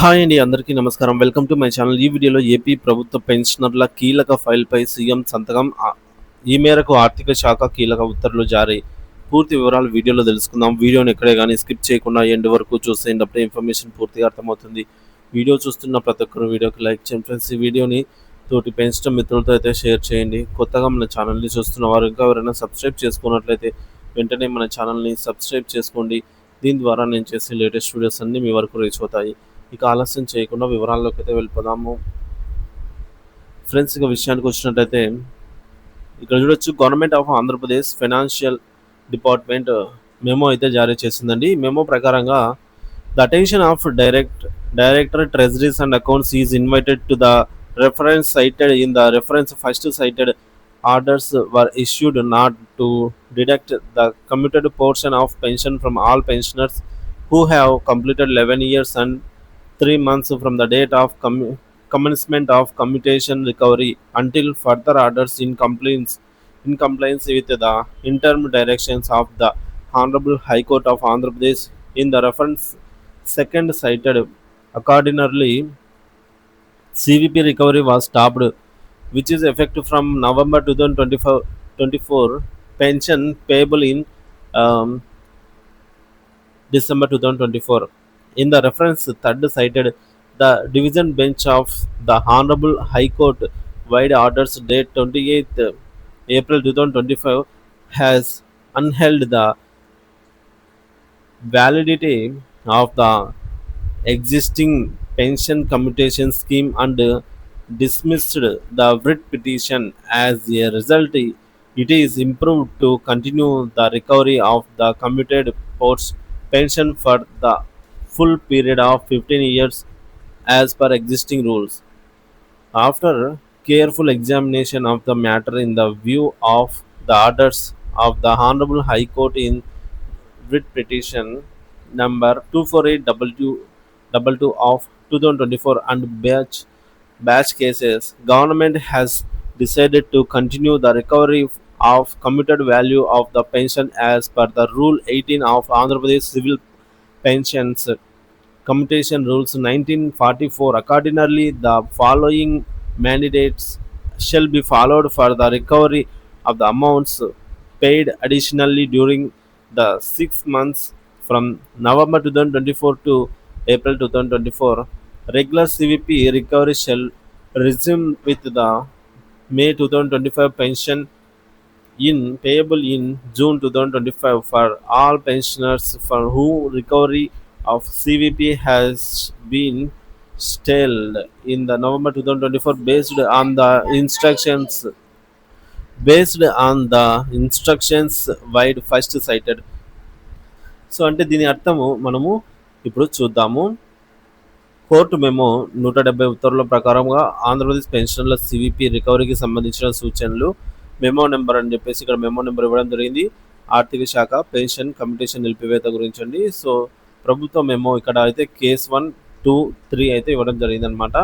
Hi అండి అందరికీ నమస్కారం. Welcome to my channel. ఈ వీడియోలో ఏపీ ప్రభుత్వ పెన్షనర్ల కీలక ఫైల్పై సీఎం సంతకం ఈ మేరకు ఆర్థిక శాఖ కీలక ఉత్తర్వులు జారీ. పూర్తి వివరాలు వీడియోలో తెలుసుకుందాం. వీడియోని ఎక్కడే కానీ స్కిప్ చేయకుండా ఎండ్ వరకు చూసేయండి అప్పుడే ఇన్ఫర్మేషన్ పూర్తిగా అర్థమవుతుంది. వీడియో చూస్తున్న ప్రతి ఒక్కరు వీడియోకి లైక్ చేయండి ఫ్రెండ్స్. ఈ వీడియోని తోటి పెంచడం మిత్రులతో అయితే షేర్ చేయండి. కొత్తగా మన ఛానల్ని చూస్తున్న వారు ఇంకా ఎవరైనా సబ్స్క్రైబ్ చేసుకున్నట్లయితే వెంటనే మన ఛానల్ని సబ్స్క్రైబ్ చేసుకోండి. దీని ద్వారా నేను చేసే లేటెస్ట్ వీడియోస్ అన్నీ మీ వరకు రీచ్ అవుతాయి. ఇక ఆలస్యం చేయకుండా వివరాల్లోకి అయితే వెళ్ళిపోదాము. ఫ్రెండ్స్ ఇక విషయానికి వచ్చినట్టయితే ఇక్కడ చూడొచ్చు government of Andhra Pradesh financial department memo అయితే జారీ చేసిందండి. మెమో ప్రకారంగా the attention of direct director treasuries and accounts is invited to the reference cited in the reference first cited orders were issued not to deduct the commuted portion of pension from all pensioners who have completed eleven years and 3 months from the date of commu- commencement of commutation recovery until further orders in compliance in compliance with the interim directions of the Honorable High Court of Andhra Pradesh in the reference second cited accordingly CVP recovery was stopped which is effective from November 2024 24 pension payable in um, December 2024. In the reference third cited, the division bench of the Honorable High Court wide orders date 28th April 2025 has unheld the validity of the existing pension commutation scheme and dismissed the writ petition. As a result it is improved to continue the recovery of the commuted ports pension for the full period of 15 years as per existing rules. After careful examination of the matter in the view of the orders of the honorable high court in writ petition number 24822 of 2024 and batch batch cases government has decided to continue the recovery of commuted value of the pension as per the rule 18 of andhra pradesh civil pensions commutation rules 1944 accordingly the following mandates shall be followed for the recovery of the amounts paid additionally during the six months from November 2024 to April 2024. Regular CVP recovery shall resume with the May 2025 pension in payable in June 2025 for all pensioners for who recovery of CVP has been stalled in the November 2024 based on the instructions based on the instructions wide first cited so అంటే దీని అర్థము మనము ఇప్పుడు చూద్దాము court memo నూట డెబ్బై ఉత్తర్వుల ప్రకారంగా ఆంధ్రప్రదేశ్ పెన్షన్ల సివిపి రికవరీకి సంబంధించిన సూచనలు మెమో నెంబర్ అని చెప్పేసి ఇక్కడ మెమో నెంబర్ ఇవ్వడం జరిగింది. ఆర్థిక శాఖ పెన్షన్ కమిటేషన్ నిలిపివేత గురించి అండి. సో ప్రభుత్వ మెమో ఇక్కడ అయితే కేస్ వన్ టూ త్రీ అయితే ఇవ్వడం జరిగింది అనమాట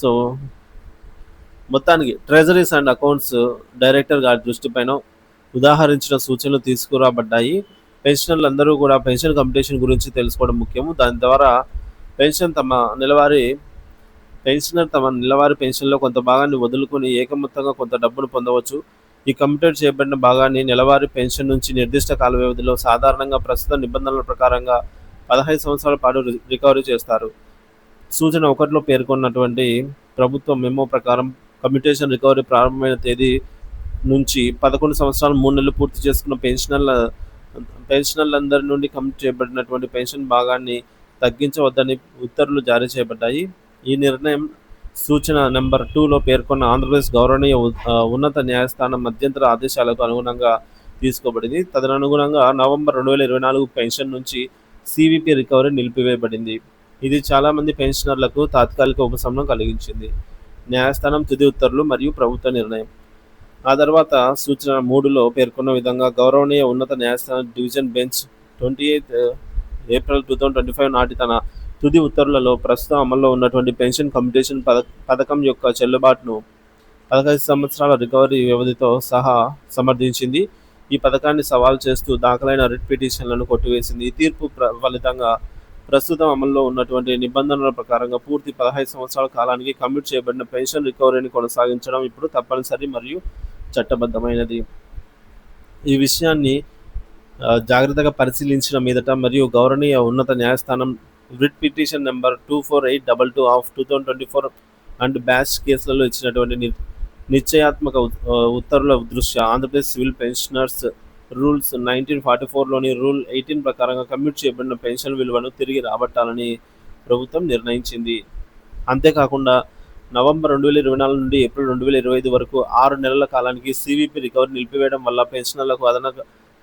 సో మొత్తానికి ట్రెజరీస్ అండ్ అకౌంట్స్ డైరెక్టర్ గారి దృష్టిపైన ఉదాహరించిన సూచనలు తీసుకురాబడ్డాయి. పెన్షనర్లు అందరూ కూడా పెన్షన్ కంపిటీషన్ గురించి తెలుసుకోవడం ముఖ్యము. దాని ద్వారా పెన్షన్ తమ నెలవారీ పెన్షనర్ తమ నెలవారీ పెన్షన్లో కొంత భాగాన్ని వదులుకొని ఏకమొత్తంగా కొంత డబ్బును పొందవచ్చు. ఈ కంప్యూటర్ చేయబడిన భాగాన్ని నెలవారీ పెన్షన్ నుంచి నిర్దిష్ట కాల వ్యవధిలో సాధారణంగా ప్రస్తుత నిబంధనల ప్రకారంగా పదహైదు సంవత్సరాల పాటు రి- రికవరీ చేస్తారు. సూచన ఒకటిలో పేర్కొన్నటువంటి ప్రభుత్వ మెమో ప్రకారం కమ్యూటేషన్ రికవరీ ప్రారంభమైన తేదీ నుంచి పదకొండు సంవత్సరాలు మూడు నెలలు పూర్తి చేసుకున్న పెన్షనర్ల పెన్షనర్లందరి నుండి కమిట్ చేయబడినటువంటి పెన్షన్ భాగాన్ని తగ్గించవద్దని ఉత్తర్వులు జారీ చేయబడ్డాయి. ఈ నిర్ణయం సూచన నెంబర్ టూలో పేర్కొన్న ఆంధ్రప్రదేశ్ గౌరవనీయ ఉన్నత న్యాయస్థానం మధ్యంతర ఆదేశాలకు అనుగుణంగా తీసుకోబడింది. తదనుగుణంగా నవంబర్ రెండు వేల ఇరవై నాలుగు పెన్షన్ నుంచి సివిపి రికవరీ నిలిపివేయబడింది. ఇది చాలామంది పెన్షనర్లకు తాత్కాలిక ఉపశమనం కలిగించింది. న్యాయస్థానం తుది ఉత్తర్వులు మరియు ప్రభుత్వ నిర్ణయం. ఆ తర్వాత సూచన మూడులో పేర్కొన్న విధంగా గౌరవనీయ ఉన్నత న్యాయస్థానం division bench twenty eighth April two thousand twenty five నాటి తన తుది ఉత్తర్వులలో ప్రస్తుతం అమల్లో ఉన్నటువంటి పెన్షన్ కమ్యూటేషన్ పథకం యొక్క చెల్లుబాటును పదహైదు సంవత్సరాల రికవరీ వ్యవధితో సహా సమర్థించింది. ఈ పథకాన్ని సవాల్ చేస్తూ దాఖలైన రిట్ పిటిషన్లను కొట్టివేసింది. ఈ తీర్పు ప్ర- ఫలితంగా ప్రస్తుతం అమల్లో ఉన్నటువంటి నిబంధనల ప్రకారంగా పూర్తి పదహైదు సంవత్సరాల కాలానికి కమిట్ చేయబడిన పెన్షన్ రికవరీని కొనసాగించడం ఇప్పుడు తప్పనిసరి మరియు చట్టబద్ధమైనది. ఈ విషయాన్ని జాగ్రత్తగా పరిశీలించిన మీదట మరియు గౌరవనీయ ఉన్నత న్యాయస్థానం writ petition number two four eight double two of two thousand twenty four and batch కేసులలో ఇచ్చినటువంటి ని- నిశ్చయాత్మక ఉత్తర్వుల దృష్ట్యా Andhra Pradesh civil pensioners rules nineteen forty ఫోర్లోని rule eighteen ప్రకారంగా కమ్యూట్ చేయబడిన పెన్షన్ విలువను తిరిగి రాబట్టాలని ప్రభుత్వం నిర్ణయించింది. అంతేకాకుండా నవంబర్ రెండు వేల ఇరవై నాలుగు నుండి ఏప్రిల్ రెండు వేల ఇరవై ఐదు వరకు ఆరు నెలల కాలానికి సివిపి రికవరీ నిలిపివేయడం వల్ల పెన్షనర్లకు అదన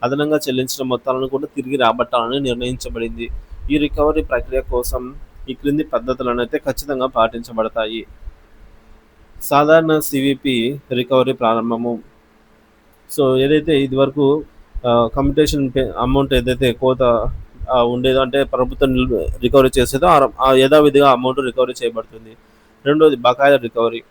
అదనంగా చెల్లించిన మొత్తాలను కూడా తిరిగి రాబట్టాలని నిర్ణయించబడింది. ఈ రికవరీ ప్రక్రియ కోసం ఈ క్రింది పద్ధతులను అయితే ఖచ్చితంగా పాటించబడతాయి. సాధారణ సివిపి రికవరీ ప్రారంభము. సో ఏదైతే ఇదివరకు కంప్యూటేషన్ అమౌంట్ ఏదైతే కోత ఉండేదో అంటే ప్రభుత్వం రికవరీ చేసేదో ఆ- యథావిధిగా అమౌంట్ రికవరీ చేయబడుతుంది. రెండోది బకాయిల రికవరీ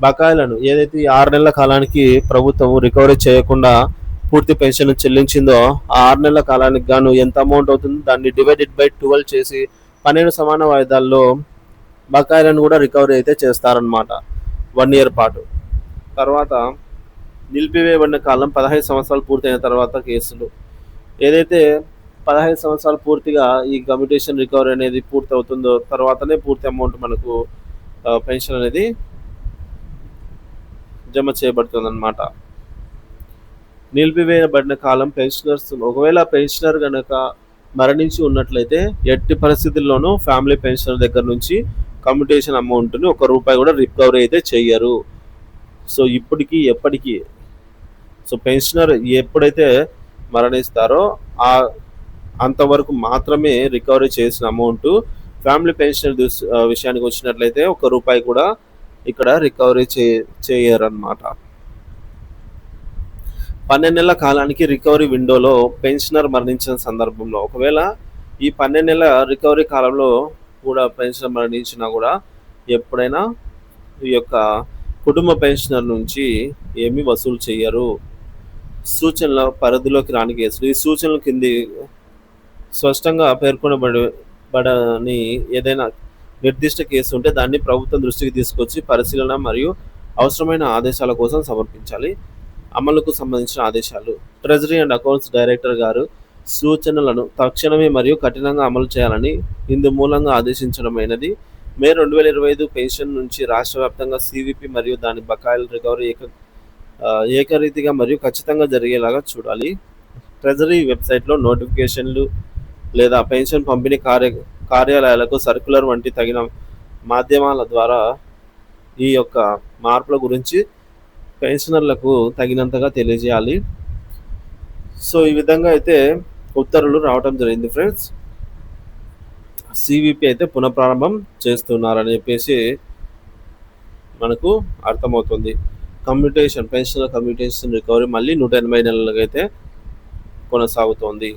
బకాయిలను ఏదైతే ఆరు నెలల కాలానికి ప్రభుత్వం రికవరీ చేయకుండా పూర్తి పెన్షన్ చెల్లించిందో ఆ ఆరు నెలల కాలానికి గాను ఎంత అమౌంట్ అవుతుందో దాన్ని డివైడెడ్ బై ట్వెల్వ్ చేసి పన్నెండు సమాన వాయిదాల్లో బకాయిలను కూడా రికవరీ అయితే చేస్తారనమాట వన్ ఇయర్ పాటు. తర్వాత నిలిపివేయబడిన కాలం పదహైదు సంవత్సరాలు పూర్తయిన తర్వాత కేసులు. ఏదైతే పదహైదు సంవత్సరాలు పూర్తిగా ఈ కమ్యూటేషన్ రికవరీ అనేది పూర్తి అవుతుందో తర్వాతనే పూర్తి అమౌంట్ మనకు పెన్షన్ అనేది జమ చేయబడుతుంది అన్నమాట నిలిపివేయబడిన కాలం పెన్షనర్స్ ఒకవేళ పెన్షనర్ కనుక మరణించి ఉన్నట్లయితే ఎట్టి పరిస్థితుల్లోనూ ఫ్యామిలీ పెన్షనర్ దగ్గర నుంచి కమ్యూటేషన్ అమౌంట్ని ఒక రూపాయి కూడా రికవరీ అయితే చెయ్యరు. సో ఇప్పటికీ ఎప్పటికీ సో పెన్షనర్ ఎప్పుడైతే మరణిస్తారో ఆ అంతవరకు మాత్రమే రికవరీ చేసిన అమౌంట్ ఫ్యామిలీ పెన్షన్ విషయానికి వచ్చినట్లయితే ఒక రూపాయి కూడా ఇక్కడ రికవరీ చే చేయరన్నమాట. పన్నెండు నెలల కాలానికి రికవరీ విండోలో పెన్షనర్ మరణించిన సందర్భంలో ఒకవేళ ఈ పన్నెండు నెలల రికవరీ కాలంలో కూడా పెన్షనర్ మరణించినా కూడా ఎప్పుడైనా ఈ యొక్క కుటుంబ పెన్షనర్ నుంచి ఏమీ వసూలు చేయరు సూచనల పరిధిలోకి రాని కేసులు ఈ సూచనల కింది స్పష్టంగా పేర్కొనబడబడని ఏదైనా నిర్దిష్ట కేసు ఉంటే దాన్ని ప్రభుత్వం దృష్టికి తీసుకొచ్చి పరిశీలన మరియు అవసరమైన ఆదేశాల కోసం సమర్పించాలి. అమలుకు సంబంధించిన ఆదేశాలు. ట్రెజరీ అండ్ అకౌంట్స్ డైరెక్టర్ గారు సూచనలను తక్షణమే మరియు కఠినంగా అమలు చేయాలని ఇందు మూలంగా ఆదేశించడమైనది. మే రెండు వేల ఇరవై ఐదు పెన్షన్ నుంచి రాష్ట్ర వ్యాప్తంగా సివిపి మరియు దాని బకాయిల రికవరీ ఏక ఏకరీతిగా మరియు ఖచ్చితంగా జరిగేలాగా చూడాలి. ట్రెజరీ వెబ్సైట్లో నోటిఫికేషన్లు లేదా పెన్షన్ పంపిణీ కార్య కార్యాలయాలకు సర్క్యులర్ వంటి తగిన మాధ్యమాల ద్వారా ఈ యొక్క మార్పుల గురించి పెన్షనర్లకు తగినంతగా తెలియజేయాలి. సో ఈ విధంగా అయితే ఉత్తర్వులు రావటం జరిగింది ఫ్రెండ్స్. సివిపి అయితే పునఃప్రారంభం చేస్తున్నారని చెప్పేసి మనకు అర్థమవుతుంది. కమ్యూటేషన్ పెన్షనర్ కమ్యూటేషన్ రికవరీ మళ్ళీ నూట ఎనభై నెలలకైతే కొనసాగుతోంది.